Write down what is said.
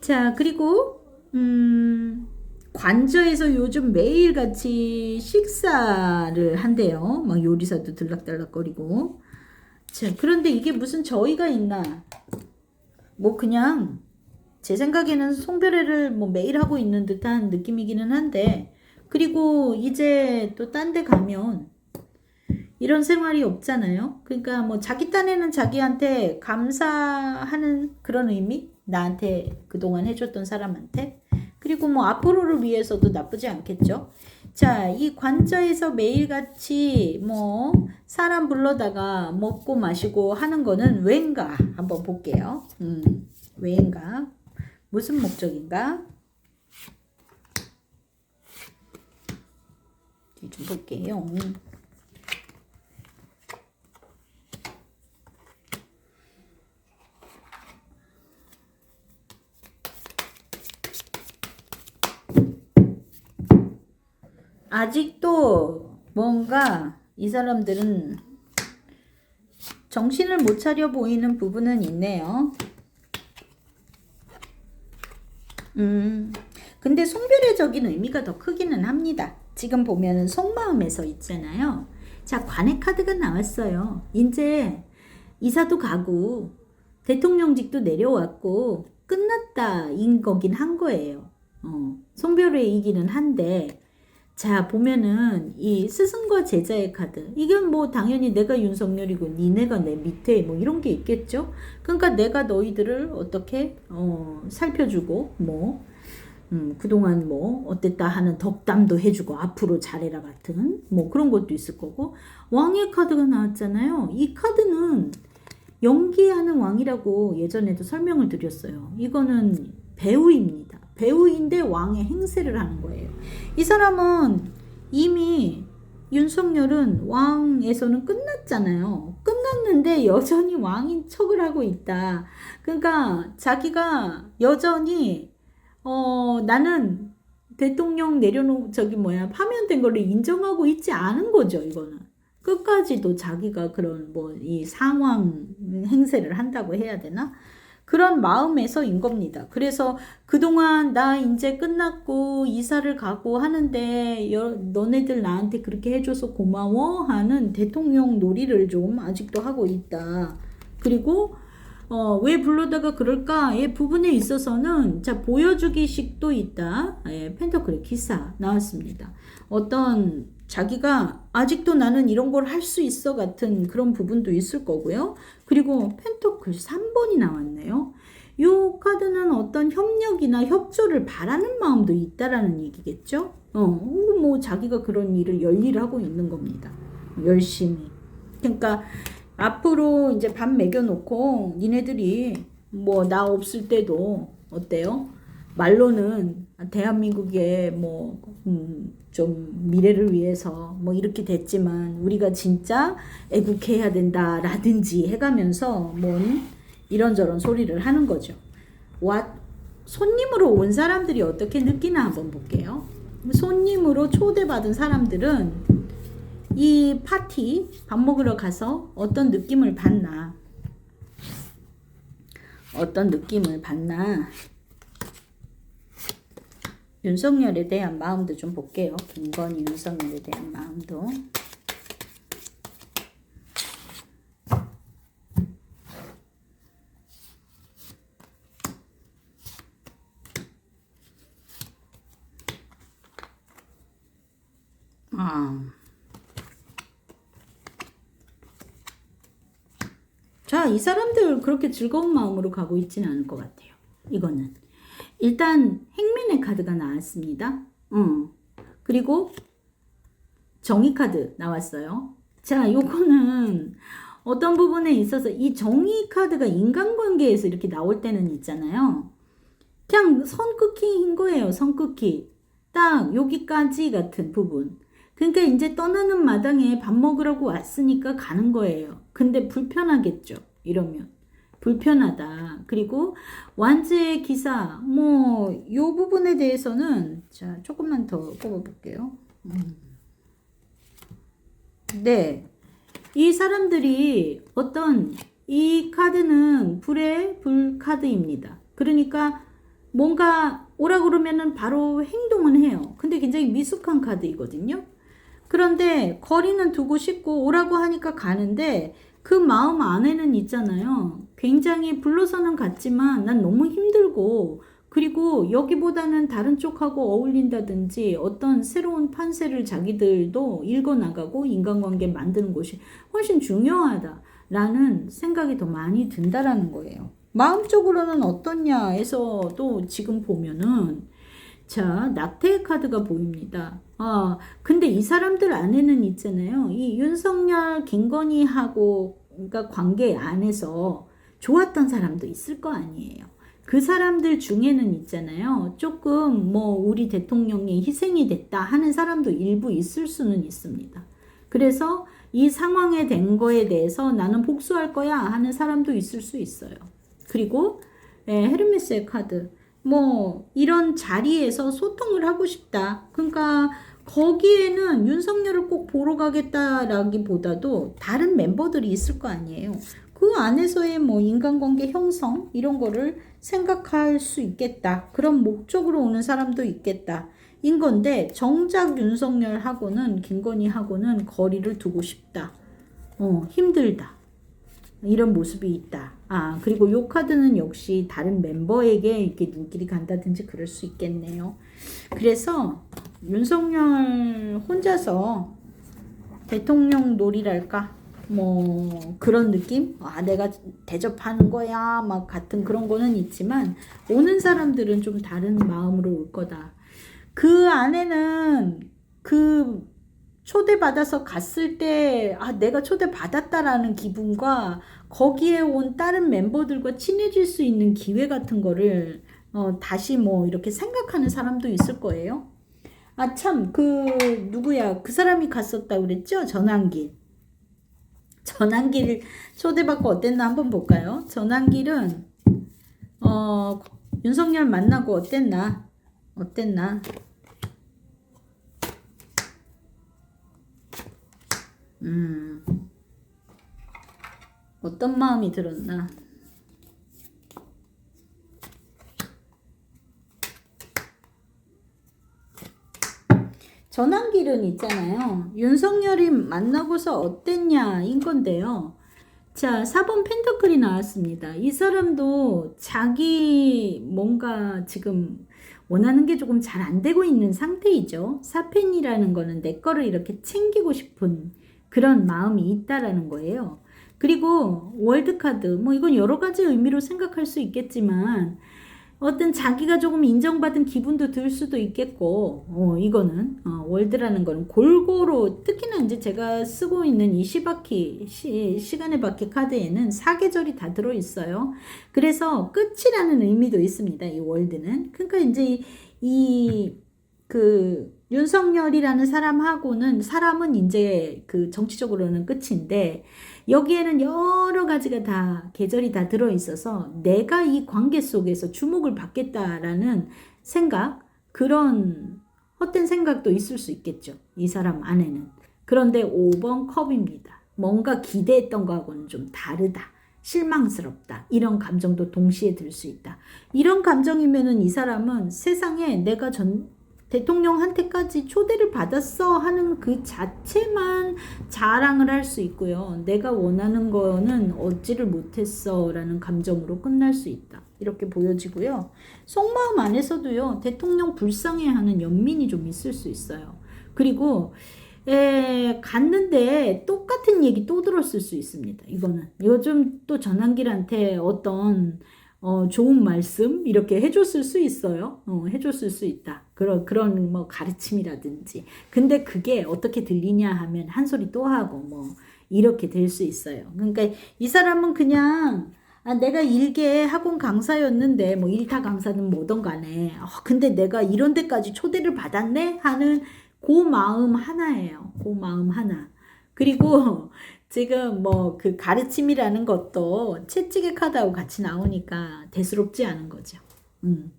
자, 그리고, 음, 관저에서 요즘 매일같이 식사를 한대요. 막 요리사도 들락달락거리고. 자, 그런데 이게 무슨 저희가 있나? 뭐 그냥 제 생각에는 송별회를 뭐 매일 하고 있는 듯한 느낌이기는 한데, 그리고 이제 또 딴 데 가면 이런 생활이 없잖아요. 그러니까 뭐 자기 딴에는 자기한테 감사하는 그런 의미? 나한테 그동안 해줬던 사람한테? 그리고 뭐 앞으로를 위해서도 나쁘지 않겠죠. 자, 이 관저에서 매일같이 뭐 사람 불러다가 먹고 마시고 하는 거는 왠가 한번 볼게요. 음, 왠가? 무슨 목적인가? 좀 볼게요. 아직도 뭔가 이 사람들은 정신을 못 차려 보이는 부분은 있네요. 음, 근데 송별회적인 의미가 더 크기는 합니다. 지금 보면은 속마음에서 있잖아요. 자, 관의 카드가 나왔어요. 이제 이사도 가고 대통령직도 내려왔고 끝났다인 거긴 한 거예요. 어, 송별회이기는 한데 자 보면은 이 스승과 제자의 카드. 이건 뭐 당연히 내가 윤석열이고 니네가 내 밑에 뭐 이런 게 있겠죠? 그러니까 내가 너희들을 어떻게 어 살펴주고 뭐 음, 그동안 뭐 어땠다 하는 덕담도 해주고 앞으로 잘해라 같은 뭐 그런 것도 있을 거고. 왕의 카드가 나왔잖아요. 이 카드는 연기하는 왕이라고 예전에도 설명을 드렸어요. 이거는 배우입니다 배우인데 왕의 행세를 하는 거예요. 이 사람은 이미 윤석열은 왕에서는 끝났잖아요. 끝났는데 여전히 왕인 척을 하고 있다. 그러니까 자기가 여전히 어 나는 대통령 내려놓 저기 뭐야 파면된 거를 인정하고 있지 않은 거죠. 이거는 끝까지도 자기가 그런 뭐 이 상황 행세를 한다고 해야 되나? 그런 마음에서인 겁니다. 그래서 그동안 나 이제 끝났고 이사를 가고 하는데 여, 너네들 나한테 그렇게 해줘서 고마워 하는 대통령 놀이를 좀 아직도 하고 있다. 그리고 어, 왜 불러다가 그럴까의 부분에 있어서는 자 보여주기식도 있다. 예, 펜터클의 기사 나왔습니다. 어떤 자기가 아직도 나는 이런 걸 할 수 있어 같은 그런 부분도 있을 거고요. 그리고 펜터클 3번이 나왔네요. 이 카드는 어떤 협력이나 협조를 바라는 마음도 있다라는 얘기겠죠. 어, 뭐 자기가 그런 일을 열일을 하고 있는 겁니다. 열심히. 그러니까 앞으로 이제 밥 먹여놓고 니네들이 뭐 나 없을 때도 어때요? 말로는 대한민국의 뭐, 음, 좀 미래를 위해서 뭐 이렇게 됐지만 우리가 진짜 애국해야 된다라든지 해가면서 뭔 이런저런 소리를 하는 거죠. 와, 손님으로 온 사람들이 어떻게 느끼나 한번 볼게요. 손님으로 초대받은 사람들은 이 파티 밥 먹으러 가서 어떤 느낌을 받나 어떤 느낌을 받나 윤석열에 대한 마음도 좀 볼게요. 김건희 윤석열에 대한 마음도. 아. 자, 이 사람들 그렇게 즐거운 마음으로 가고 있지는 않을 것 같아요. 이거는. 일단 행맨의 카드가 나왔습니다. 음. 그리고 정의 카드 나왔어요. 자, 요거는 어떤 부분에 있어서 이 정의 카드가 인간관계에서 이렇게 나올 때는 있잖아요. 그냥 선 끊기인 거예요. 선 끊기. 딱 여기까지 같은 부분. 그러니까 이제 떠나는 마당에 밥 먹으라고 왔으니까 가는 거예요. 근데 불편하겠죠. 이러면. 불편하다. 그리고 완즈의 기사, 뭐, 요 부분에 대해서는, 자, 조금만 더 뽑아볼게요. 음. 네. 이 사람들이 어떤, 이 카드는 불의 불 카드입니다. 그러니까 뭔가 오라 그러면은 바로 행동은 해요. 근데 굉장히 미숙한 카드이거든요. 그런데 거리는 두고 싶고 오라고 하니까 가는데 그 마음 안에는 있잖아요. 굉장히 불러서는 갔지만 난 너무 힘들고 그리고 여기보다는 다른 쪽하고 어울린다든지 어떤 새로운 판세를 자기들도 읽어나가고 인간관계 만드는 것이 훨씬 중요하다라는 생각이 더 많이 든다라는 거예요. 마음적으로는 어떻냐 에서도 지금 보면은 자, 낙태의 카드가 보입니다. 아, 근데 이 사람들 안에는 있잖아요. 이 윤석열, 김건희하고 그러니까 관계 안에서 좋았던 사람도 있을 거 아니에요. 그 사람들 중에는 있잖아요. 조금 뭐 우리 대통령이 희생이 됐다 하는 사람도 일부 있을 수는 있습니다. 그래서 이 상황에 된 거에 대해서 나는 복수할 거야 하는 사람도 있을 수 있어요. 그리고 예, 헤르메스의 카드. 뭐 이런 자리에서 소통을 하고 싶다. 그러니까 거기에는 윤석열을 꼭 보러 가겠다라기보다도 다른 멤버들이 있을 거 아니에요. 그 안에서의 뭐 인간관계 형성 이런 거를 생각할 수 있겠다. 그런 목적으로 오는 사람도 있겠다. 인 건데 정작 윤석열하고는 김건희하고는 거리를 두고 싶다. 어, 힘들다. 이런 모습이 있다. 아, 그리고 요 카드는 역시 다른 멤버에게 이렇게 눈길이 간다든지 그럴 수 있겠네요. 그래서 윤석열 혼자서 대통령 놀이랄까? 뭐 그런 느낌? 아, 내가 대접하는 거야. 막 같은 그런 거는 있지만 오는 사람들은 좀 다른 마음으로 올 거다. 그 안에는 그 초대받아서 갔을 때, 아, 내가 초대받았다라는 기분과 거기에 온 다른 멤버들과 친해질 수 있는 기회 같은 거를 어, 다시 뭐 이렇게 생각하는 사람도 있을 거예요. 아, 참, 그, 누구야. 그 사람이 갔었다 그랬죠? 전환길. 전환길 초대받고 어땠나 한번 볼까요? 전환길은, 어, 윤석열 만나고 어땠나? 어땠나? 음, 어떤 마음이 들었나? 전환길은 있잖아요. 윤석열이 만나고서 어땠냐, 인 건데요. 자, 4번 펜터클이 나왔습니다. 이 사람도 자기 뭔가 지금 원하는 게 조금 잘 안 되고 있는 상태이죠. 사펜이라는 거는 내 거를 이렇게 챙기고 싶은 그런 마음이 있다라는 거예요. 그리고 월드카드, 뭐 이건 여러 가지 의미로 생각할 수 있겠지만, 어떤 자기가 조금 인정받은 기분도 들 수도 있겠고, 어, 이거는, 어, 월드라는 거는 골고루, 특히나 이제 제가 쓰고 있는 이 시바퀴, 시, 시간의 바퀴 카드에는 사계절이 다 들어있어요. 그래서 끝이라는 의미도 있습니다. 이 월드는. 그러니까 이제 이, 그, 윤석열이라는 사람하고는, 사람은 이제 그 정치적으로는 끝인데, 여기에는 여러 가지가 다 계절이 다 들어 있어서 내가 이 관계 속에서 주목을 받겠다라는 생각 그런 헛된 생각도 있을 수 있겠죠. 이 사람 안에는. 그런데 5번 컵입니다. 뭔가 기대했던 거하고는 좀 다르다. 실망스럽다. 이런 감정도 동시에 들 수 있다. 이런 감정이면은 이 사람은 세상에 내가 전 대통령한테까지 초대를 받았어 하는 그 자체만 자랑을 할 수 있고요. 내가 원하는 거는 얻지를 못했어 라는 감정으로 끝날 수 있다. 이렇게 보여지고요. 속마음 안에서도요. 대통령 불쌍해 하는 연민이 좀 있을 수 있어요. 그리고 에, 갔는데 똑같은 얘기 또 들었을 수 있습니다. 이거는 요즘 또 전환길한테 어떤 어, 좋은 말씀 이렇게 해줬을 수 있어요. 어, 해줬을 수 있다. 그런 그런 뭐 가르침이라든지. 근데 그게 어떻게 들리냐 하면 한 소리 또 하고 뭐 이렇게 될 수 있어요. 그러니까 이 사람은 그냥 아, 내가 일개 학원 강사였는데 뭐 일타 강사는 뭐든 간에 어, 근데 내가 이런 데까지 초대를 받았네 하는 그 마음 하나예요. 그 마음 하나. 그리고 지금 뭐 그 가르침이라는 것도 채찍의 카드하고 같이 나오니까 대수롭지 않은 거죠. 음.